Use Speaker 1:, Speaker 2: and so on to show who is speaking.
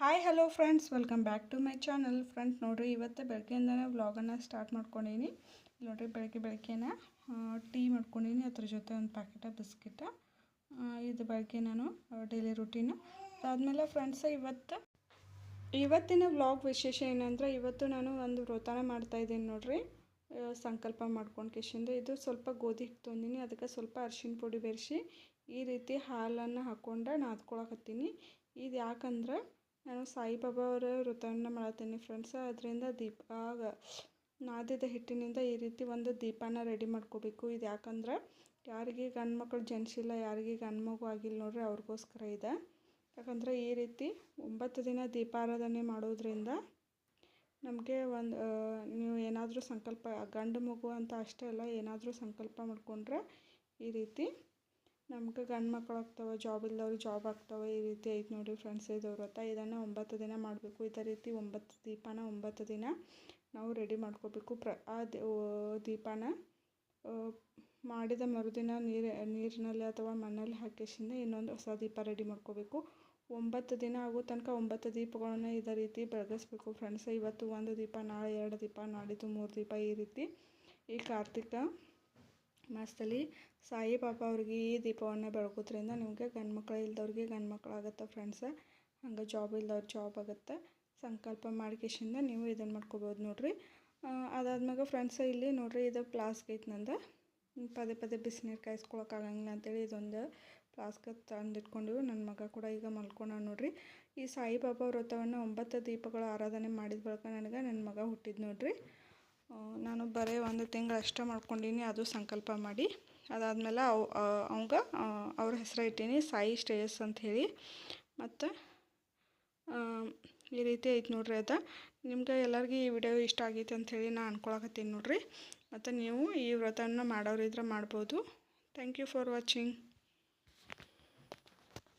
Speaker 1: Hi hello friends welcome back to my channel friends ನೋಡಿರಿ, ಇವತ್ತೇ ಬೆಳಗ್ಗೆಯಿಂದನೇ ವ್ಲಾಗನ್ನು start ಮಾಡ್ಕೊಂಡೀನಿ ನೋಡಿರಿ, ಬೆಳಗ್ಗೆ ಬೆಳಗ್ಗೆನ ಟೀ ಮಾಡ್ಕೊಂಡೀನಿ ಅದ್ರ ಜೊತೆ ಒಂದು ಪ್ಯಾಕೆಟ ಬಿಸ್ಕಿಟ ಇದು ಬೆಳಗ್ಗೆ ನಾನು ಡೈಲಿ ರುಟೀನು ಅದಾದಮೇಲೆ ಫ್ರೆಂಡ್ಸ್ ಇವತ್ತು, ಇವತ್ತಿನ ವ್ಲಾಗ್ ವಿಶೇಷ ಏನಂದ್ರೆ, ಇವತ್ತು ನಾನು ಒಂದು ವ್ರತನ ಮಾಡ್ತಾ ಇದ್ದೀನಿ ನೋಡಿರಿ. ಸಂಕಲ್ಪ ಮಾಡ್ಕೊಂಡು ಕಿಶಿಂದ. ಇದು ಸ್ವಲ್ಪ ಗೋಧಿ ಹಿಟ್ಟು ತಂದಿನಿ. ಅದಕ್ಕೆ ಸ್ವಲ್ಪ ಅರಿಶಿನ ಪುಡಿ ಬೆರೆಸಿ, ಈ ರೀತಿ ಹಾಲನ್ನು ಹಾಕ್ಕೊಂಡು ನಾದ್ಕೊಳಕತ್ತೀನಿ. ಇದು ಯಾಕಂದ್ರೆ ನಾನು ಸಾಯಿಬಾಬಾ ಅವರ ವ್ರತವನ್ನು ಮಾಡತ್ತೀನಿ ಫ್ರೆಂಡ್ಸ್ ಅದರಿಂದ ದೀಪ, ಆಗ ನಾದಿದ ಹಿಟ್ಟಿನಿಂದ ಈ ರೀತಿ ಒಂದು ದೀಪನ ರೆಡಿ ಮಾಡ್ಕೋಬೇಕು. ಇದು ಯಾಕಂದ್ರೆ ಯಾರಿಗೆ ಗಂಡು ಮಕ್ಕಳು ಜನಿಸಿಲ್ಲ, ಯಾರಿಗೆ ಗಂಡು ಮಗು ಆಗಿಲ್ಲ ನೋಡ್ರಿ, ಅವ್ರಿಗೋಸ್ಕರ ಇದೆ. ಯಾಕಂದರೆ ಈ ರೀತಿ ಒಂಬತ್ತು ದಿನ ದೀಪಾರಾಧನೆ ಮಾಡೋದ್ರಿಂದ ನಮಗೆ ಒಂದು ನೀವು ಏನಾದರೂ ಸಂಕಲ್ಪ ಗಂಡು ಮಗು ಅಂತ ಅಷ್ಟೇ ಅಲ್ಲ, ಏನಾದರೂ ಸಂಕಲ್ಪ ಮಾಡಿಕೊಂಡ್ರೆ ಈ ರೀತಿ ನಮ್ಗೆ ಗಂಡು ಮಕ್ಕಳು ಆಗ್ತವೆ ಜಾಬ್ ಇಲ್ದವ್ರಿಗೆ ಜಾಬ್ ಆಗ್ತವೆ, ಈ ರೀತಿ ಐತೆ ನೋಡಿ ಫ್ರೆಂಡ್ಸ್ ಇದು ವ್ರತ ಇದನ್ನು ಒಂಬತ್ತು ದಿನ ಮಾಡಬೇಕು. ಇದೇ ರೀತಿ ಒಂಬತ್ತು ದೀಪನ ಒಂಬತ್ತು ದಿನ ನಾವು ರೆಡಿ ಮಾಡ್ಕೋಬೇಕು. ಪ್ರ, ಆ ದೀಪನ ಮಾಡಿದ ಮರುದಿನ ನೀರು, ನೀರಿನಲ್ಲಿ ಅಥವಾ ಮಣ್ಣಲ್ಲಿ ಹಾಕಿಸಿಂದ ಇನ್ನೊಂದು ಹೊಸ ದೀಪ ರೆಡಿ ಮಾಡ್ಕೋಬೇಕು. ಒಂಬತ್ತು ದಿನ ಆಗೋ ತನಕ ಒಂಬತ್ತು ದೀಪಗಳನ್ನು ಇದೇ ರೀತಿ ಬೆಳಗಿಸ್ಬೇಕು ಫ್ರೆಂಡ್ಸ್ ಇವತ್ತು ಒಂದು ದೀಪ, ನಾಳೆ ಎರಡು ದೀಪ, ನಾಡಿದ್ದು ಮೂರು ದೀಪ, ಈ ರೀತಿ. ಈ ಕಾರ್ತಿಕ ಮಾಸದಲ್ಲಿ ಪಾಪ ಅವ್ರಿಗೆ ಈ ದೀಪವನ್ನು ಬೆಳಗೋದ್ರಿಂದ ನಿಮಗೆ ಗಂಡು ಮಕ್ಕಳು ಇಲ್ದವ್ರಿಗೆ ಗಂಡು ಮಕ್ಕಳು ಆಗುತ್ತೆ ಫ್ರೆಂಡ್ಸ ಹಂಗೆ ಜಾಬ್ ಇಲ್ದವ್ರು ಜಾಬ್ ಆಗುತ್ತೆ. ಸಂಕಲ್ಪ ಮಾಡ್ಕೇಶಿಂದ ನೀವು ಇದನ್ನು ಮಾಡ್ಕೋಬೋದು ನೋಡಿರಿ. ಅದಾದ್ಮ್ಯಾಗ ಫ್ರೆಂಡ್ಸ ಇಲ್ಲಿ ನೋಡ್ರಿ ಇದು ಪ್ಲಾಸ್ಕ್ ಐತೆ ನಂದು. ಪದೇ ಪದೇ ಬಿಸಿನೀರು ಕಾಯಿಸ್ಕೊಳಕ್ಕಾಗಂಗಿಲ್ಲ ಅಂತೇಳಿ ಇದೊಂದು ಫ್ಲಾಸ್ಕ್ ತಂದಿಟ್ಕೊಂಡಿವಿ. ನನ್ನ ಮಗ ಕೂಡ ಈಗ ಮಲ್ಕೊಂಡ ನೋಡಿರಿ. ಈ ಸಾಯಿಬಾಬಾ ವ್ರತವನ್ನು ಒಂಬತ್ತು ದೀಪಗಳ ಆರಾಧನೆ ಮಾಡಿದ ಬಳಿಕ ನನಗೆ ನನ್ನ ಮಗ ಹುಟ್ಟಿದ್ ನೋಡ್ರಿ. ನಾನು ಬರೀ ಒಂದು ತಿಂಗಳು ಅಷ್ಟೇ ಮಾಡ್ಕೊಂಡೀನಿ, ಅದು ಸಂಕಲ್ಪ ಮಾಡಿ. ಅದಾದಮೇಲೆ ಅವು ಅವಂಗ ಅವ್ರ ಹೆಸರು ಇಟ್ಟೀನಿ, ಸಾಯಿ ಸ್ಟೇಜಸ್ ಅಂತ ಹೇಳಿ. ಮತ್ತು ಈ ರೀತಿ ಐತೆ ನೋಡ್ರಿ ಅದ. ನಿಮ್ಗೆ ಎಲ್ಲರಿಗೂ ಈ ವಿಡಿಯೋ ಇಷ್ಟ ಆಗೈತೆ ಅಂಥೇಳಿ ನಾನು ಅನ್ಕೊಳಕತ್ತೀನಿ ನೋಡ್ರಿ. ಮತ್ತು ನೀವು ಈ ವ್ರತವನ್ನು ಮಾಡೋರಿದ್ರೆ ಮಾಡ್ಬೋದು. Thank you for watching